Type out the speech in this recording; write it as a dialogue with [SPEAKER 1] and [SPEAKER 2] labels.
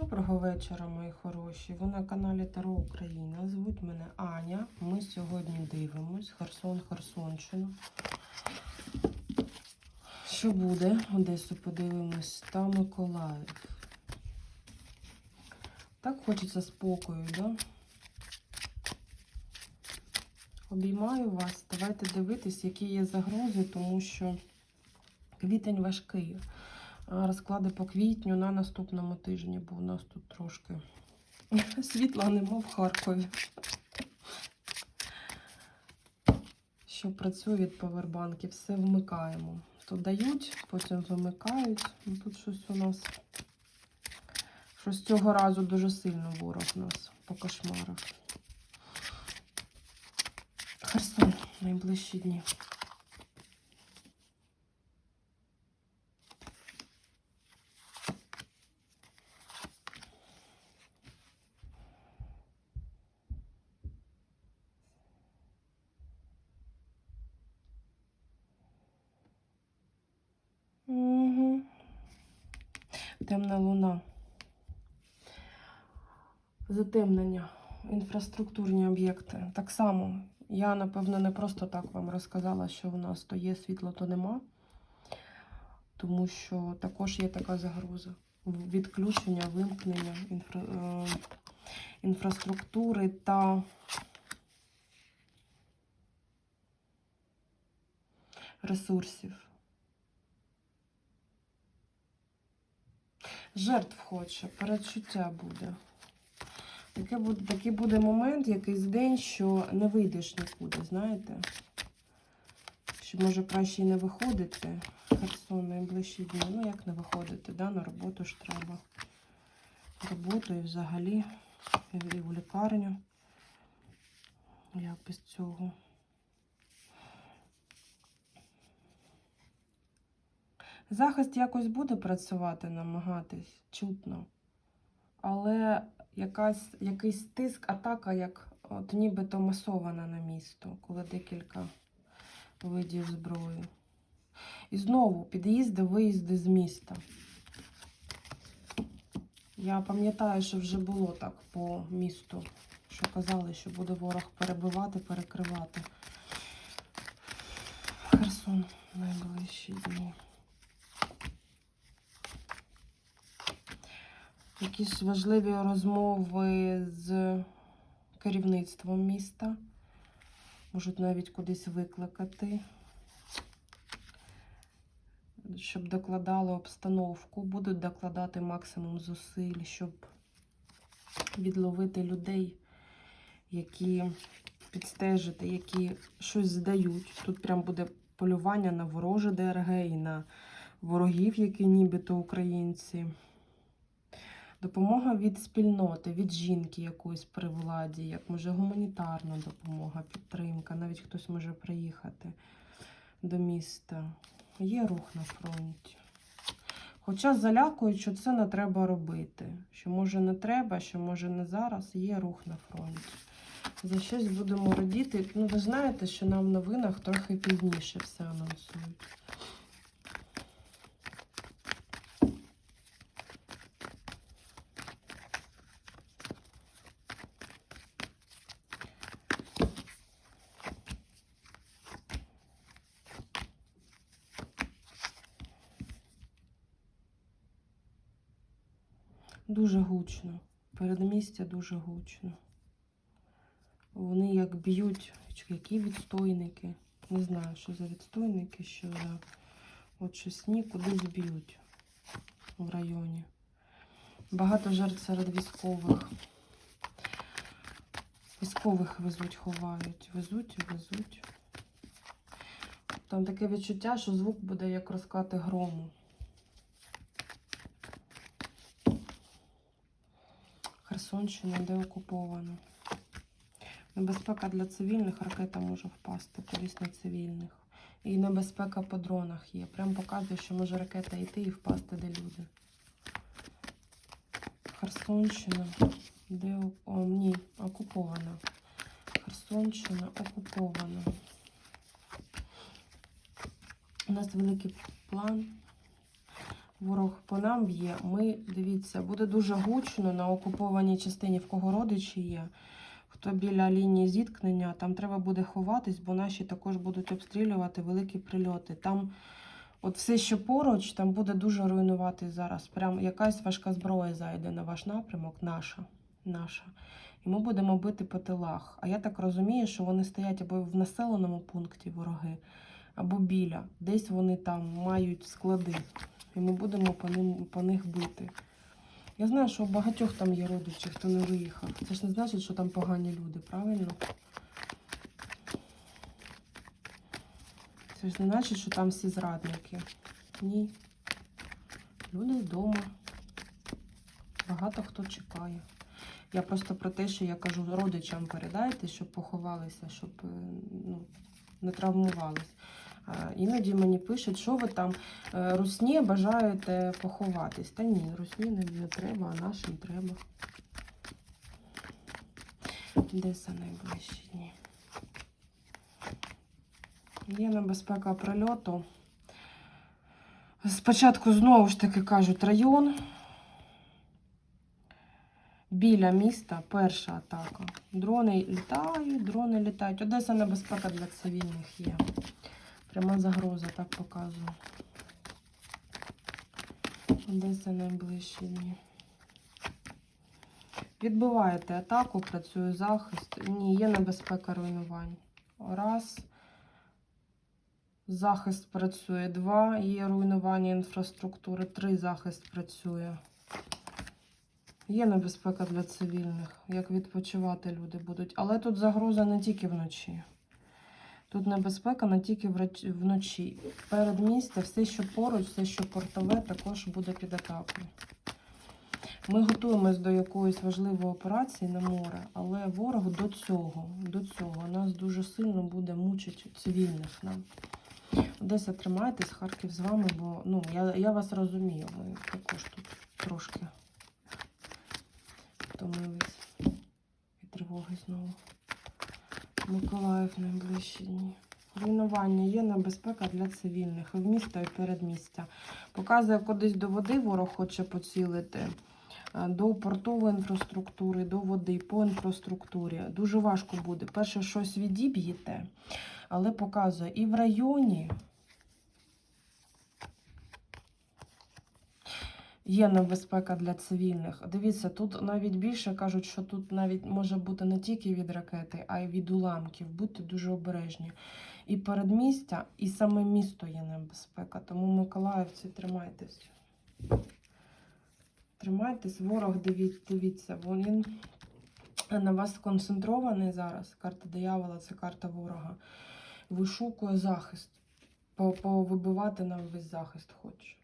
[SPEAKER 1] Доброго вечора, мої хороші. Ви на каналі Таро Україна. Звуть мене Аня. Ми сьогодні дивимось Херсон, Херсонщину. Що буде? Одесу подивимось та Миколаїв. Так хочеться спокою, да? Обіймаю вас. Давайте дивитись, які є загрози, тому що квітень важкий. Розклади по квітню на наступному тижні, бо у нас тут трошки світла нема в Харкові. Що працює від павербанків, все вмикаємо. То дають, потім вимикають. Ну, Тут щось у нас. Щось цього разу дуже сильно ворог нас покошмарив. Херсон найближчі дні. Темна луна. Затемнення. Інфраструктурні об'єкти. Так само. Я, напевно, не просто так вам розказала, що в нас то є світло, то нема. Тому що також є така загроза. Відключення, вимкнення інфра... е, інфраструктури та ресурсів. Жертв хоче, передчуття буде. Таке буде. Такий буде момент, якийсь день, що не вийдеш нікуди, знаєте? Що може краще і не виходити. Херсон найближчі дні. Ну, як не виходити, да? на роботу ж треба. Роботу і взагалі, і в лікарню. Як без цього. Захист якось буде працювати, намагатись чутно. Але якась, якийсь тиск, атака, як от нібито масована на місто, коли декілька видів зброї. І знову під'їзди, виїзди з міста. Я пам'ятаю, що вже було так по місту, що казали, що буде ворог перебивати, перекривати. Херсон найближчі дні. Якісь важливі розмови з керівництвом міста. Можуть навіть кудись викликати, щоб докладали обстановку, будуть докладати максимум зусиль, щоб відловити людей, які підстежити, які щось здають. Тут прям буде полювання на вороже ДРГ і на ворогів, які нібито українці. Допомога від спільноти, від жінки якоїсь при владі, як може гуманітарна допомога, підтримка. Навіть хтось може приїхати до міста. Є рух на фронті. Хоча залякують, що це не треба робити. Що може не треба, що може не зараз, є рух на фронті. За щось будемо радіти. Ну, ви знаєте, що нам в новинах трохи пізніше все анонсують. Дуже гучно. Передмістя дуже гучно. Вони як б'ють, які відстойники. Не знаю, що за відстойники, що за от щось кудись б'ють в районі. Багато жертв серед військових. Військових везуть, ховають. Везуть і везуть. Там таке відчуття, що звук буде як розкати грому. Херсонщина, де окуповано. Небезпека для цивільних, ракета може впасти кудись на цивільних. І небезпека по дронах є. Прям показує, що може ракета йти і впасти, де люди. Херсонщина, де о, ні, окупована. Херсонщина окупована. У нас великий план Ворог по нам б'є. Ми, дивіться, буде дуже гучно на окупованій частині, в кого родичі є. Хто біля лінії зіткнення, там треба буде ховатись, бо наші також будуть обстрілювати великі прильоти. Там от все, що поруч, там буде дуже руйнувати зараз. Прям якась важка зброя зайде на ваш напрямок, наша. наша. І ми будемо бити по тилах. А я так розумію, що вони стоять або в населеному пункті вороги, або біля. Десь вони там мають склади. І ми будемо по, ним, по них бити. Я знаю, що у багатьох там є родичі, хто не виїхав. Це ж не значить, що там погані люди, правильно? Це ж не значить, що там всі зрадники. Ні. Люди вдома. Багато хто чекає. Я просто про те, що я кажу родичам передайте, щоб поховалися, щоб е, ну, не травмувались. Іноді мені пишуть, що ви там е, русні бажаєте поховатись. Та ні, русні не, треба, а нашим треба. Де найближчі дні? Є небезпека прильоту. Спочатку знову ж таки кажуть район. Біля міста перша атака. Дрони літають, дрони літають. Одеса небезпека для цивільних є. Пряма загроза, так показую. Одеса найближчі дні. Відбиваєте атаку, працює захист. Ні, є небезпека руйнувань. Раз. Захист працює. Два. Є руйнування інфраструктури. Три. Захист працює. Є небезпека для цивільних, як відпочивати люди будуть. Але тут загроза не тільки вночі. Тут небезпека не тільки вночі. Передмістя, все, що поруч, все, що портове, також буде під атакою. Ми готуємось до якоїсь важливої операції на море, але ворог до цього, до цього нас дуже сильно буде мучити цивільних нам. Одеса, тримайтесь, Харків з вами, бо ну, я, я вас розумію, ми також тут трошки втомились від тривоги знову. Миколаїв найближчі дні. Руйнування є небезпека для цивільних в міста і передмістя. Показує, кудись до води ворог хоче поцілити, е, до портової інфраструктури, до води, по інфраструктурі. Дуже важко буде. Перше, щось відіб'єте, але показує і в районі. Є небезпека для цивільних. Дивіться, тут навіть більше кажуть, що тут навіть може бути не тільки від ракети, а й від уламків. Будьте дуже обережні. І передмістя, і саме місто є небезпека. Тому миколаївці тримайтесь. Тримайтесь, ворог, дивіться, бо він на вас сконцентрований зараз. Карта диявола це карта ворога. Вишукує захист. Повибивати нам весь захист хоче.